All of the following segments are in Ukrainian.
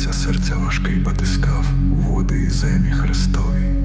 серця серця важкий потискав води і землі Христові.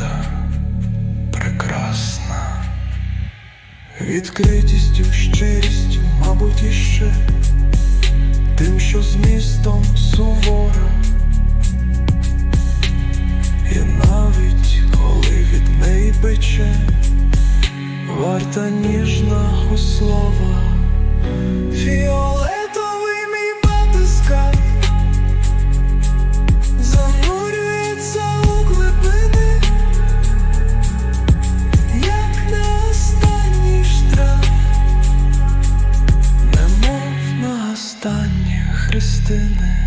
правда прекрасна, відкритістю, щирістю, мабуть, іще тим, що з містом сувора, і навіть коли від неї пече, варта ніжна у слова. distant